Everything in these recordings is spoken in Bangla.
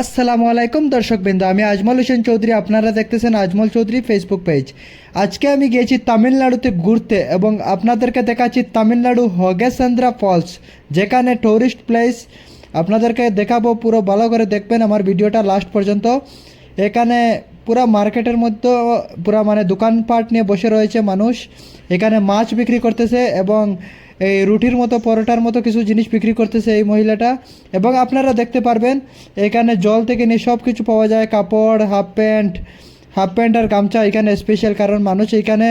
আসসালামু আলাইকুম দর্শক দর্শকবৃন্দ, আমি আজমল হোসেন চৌধুরী, আপনারা দেখতেছেন আজমল চৌধুরী ফেসবুক পেজ আজকে আমি গিয়েছি তামিলনাড়ুতে ঘুরতে এবং আপনাদেরকে দেখাচ্ছি তামিলনাড়ু হগেসেন্দ্রা ফলস, যেখানে টুরিস্ট প্লেস আপনাদেরকে দেখাবো পুরো ভালো করে দেখবেন আমার ভিডিওটা লাস্ট পর্যন্ত। এখানে পুরা মার্কেটের মধ্যে পুরা মানে দোকানপাট নিয়ে বসে রয়েছে মানুষ। এখানে মাছ বিক্রি করতেছে এবং এই রুটির মতো, পরোটার মতো কিছু জিনিস বিক্রি করতেছে এই মহিলাটা। এবং আপনারা দেখতে পারবেন, এখানে জল থেকে নিয়ে সব কিছু পাওয়া যায়, কাপড় হাফ প্যান্ট হাফ প্যান্ট আর গামছা এখানে স্পেশাল কারণ মানুষ। এখানে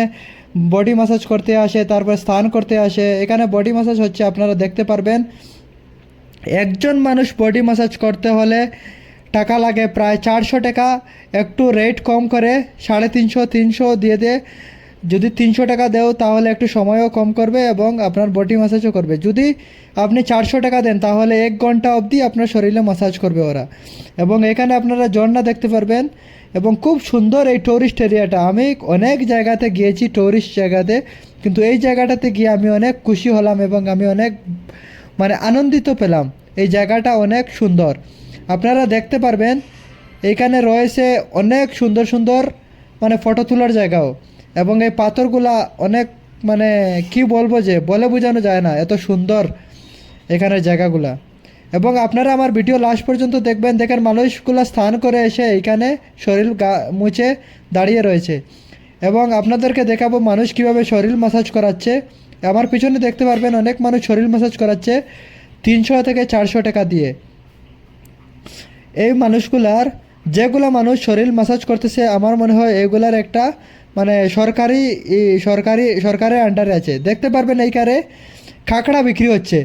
বডি ম্যাসাজ করতে আসে, তারপর স্নান করতে আসে। এখানে বডি ম্যাসাজ হচ্ছে, আপনারা দেখতে পারবেন। একজন মানুষ বডি ম্যাসাজ করতে হলে টাকা লাগে প্রায় চারশো টাকা। একটু রেট কম করে, সাড়ে তিনশো তিনশো দিয়ে দে। যদি তিনশো টাকা দেও, তাহলে একটু সময়ও কম করবে এবং আপনার বডি ম্যাসাজও করবে। যদি আপনি চারশো টাকা দেন, তাহলে এক ঘণ্টা অবধি আপনার শরীরে ম্যাসাজ করবে ওরা। এবং এখানে আপনারা ঝর্ণা দেখতে পারবেন এবং খুব সুন্দর এই টুরিস্ট এরিয়াটা আমি অনেক জায়গাতে গিয়েছি টুরিস্ট জায়গাতে, কিন্তু এই জায়গাটাতে গিয়ে আমি অনেক খুশি হলাম এবং আমি অনেক মানে আনন্দিত পেলাম। এই জায়গাটা অনেক সুন্দর। আপনারা দেখতে পারবেন এইখানে রয়েছে অনেক সুন্দর সুন্দর মানে ফটো তোলার জায়গাও। এবং এই পাথরগুলা অনেক মানে কি বলব যে, বলে বোঝানো যায় না, এত সুন্দর এখানের জায়গাগুলা। এবং আপনারা আমার ভিডিও লাস্ট পর্যন্ত দেখবেন, দেখেন মানুষগুলো স্থান করে এসে এইখানে শরীর গা, মুছে দাঁড়িয়ে রয়েছে। এবং আপনাদেরকে দেখাবো মানুষ কীভাবে শরীর মাসাজ করাচ্ছে। আমার পিছনে দেখতে পারবেন অনেক মানুষ শরীর মাসাজ করাচ্ছে তিনশো থেকে চারশো টাকা দিয়ে। এই মানুষগুলার, যেগুলো মানুষ শরীর মাসাজ করতেছে, আমার মনে হয় এগুলার একটা মানে সরকারি সরকারি সরকারের আন্ডারে আছে। দেখতে পারবেন এইখানে কাঁকড়া বিক্রি হচ্ছে।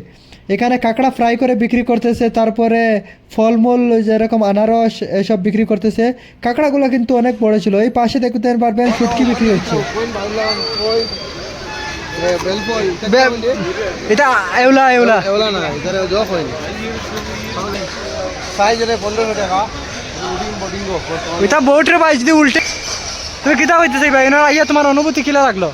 এখানে কাঁকড়া ফ্রাই করে বিক্রি করতেছে তারপরে ফলমূল যেরকম আনারস এসব বিক্রি করতেছে। কাঁকড়াগুলো কিন্তু অনেক বড় ছিল। এই পাশে দেখতে পারবেন শুটকি বিক্রি হচ্ছে। এটা এওলা এওলা। এগুলা না এখানে জব হয়নি সাইজ পনেরোশো টাকা। এটা বোটের যদি উল্টে তুমি কিতা হইতে ভাই এনার আইয়া তোমার অনুভূতি কিলা লাগল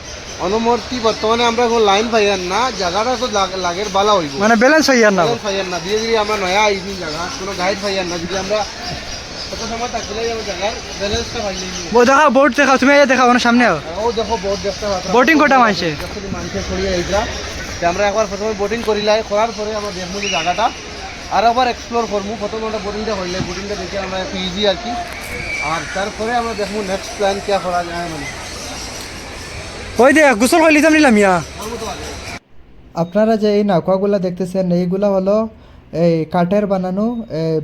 অনুমতি বর্তমানে আমরা কোন লাইন পাইয়ার না জায়গাটা তো লাগের বালা হইব মানে ব্যালেন্স হইয়ার না লাইন পাইয়ার না ধীরে ধীরে আমরা নয়া আইনি জায়গা কোনো গাইড পাইয়ার না যদি আমরা দেখা দেখা তুমি দেখা সামনে বোট কটা মানছে? আমরা একবার প্রথমে বোটিং করিলাই করার পরে আমরা দেখব যে জায়গাটা আর আবার এক্সপ্লোর করব। প্রথম আমরা বোটিংটা করলে বোটিংটা দেখে আমরা একটু ইজি আর কি। আর তারপরে আমরা দেখব নেক্সট প্ল্যান কে করা যায় মানে। ওই দেখ গোসল লিতাম নিলাম ইয়া আপনারা যে এই নৌকাগুলো দেখতেছেন এইগুলা হলো এই কাঠের বানানো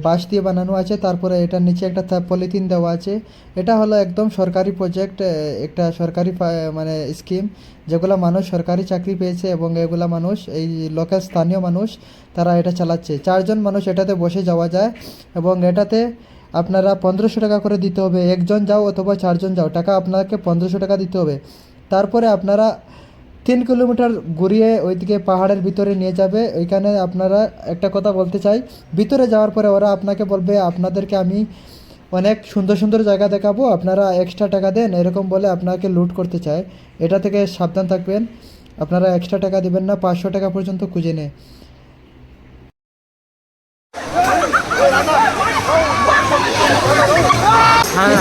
বাঁশ দিয়ে বানানো আছে, তারপরে এটার নিচে একটা পলিথিন দেওয়া আছে। এটা হলো একদম সরকারি প্রজেক্ট একটা সরকারি মানে স্কিম যেগুলো মানুষ সরকারি চাকরি পেয়েছে এবং এগুলা মানুষ, এই লোকাল স্থানীয় মানুষ, তারা এটা চালাচ্ছে। চারজন মানুষ এটাতে বসে যাওয়া যায় এবং এটাতে আপনারা পনেরোশো টাকা করে দিতে হবে। একজন যাও অথবা চারজন যাও, টাকা আপনাকে পনেরোশো টাকা দিতে হবে। তারপরে আপনারা তিন কিলোমিটার ঘুরিয়ে ওইদিকে পাহাড়ের ভিতরে নিয়ে যাবে। ওইখানে আপনারা একটা কথা বলতে চাই। ভিতরে যাওয়ার পরে ওরা আপনাকে বলবে আপনাদেরকে আমি অনেক সুন্দর সুন্দর জায়গা দেখাবো। আপনারা এক্সট্রা টাকা দেন। এরকম বলে আপনাকে লুট করতে চায়। এটা থেকে সাবধান থাকবেন। আপনারা এক্সট্রা টাকা দেবেন না পাঁচশো টাকা পর্যন্ত খুঁজে নেয় 앉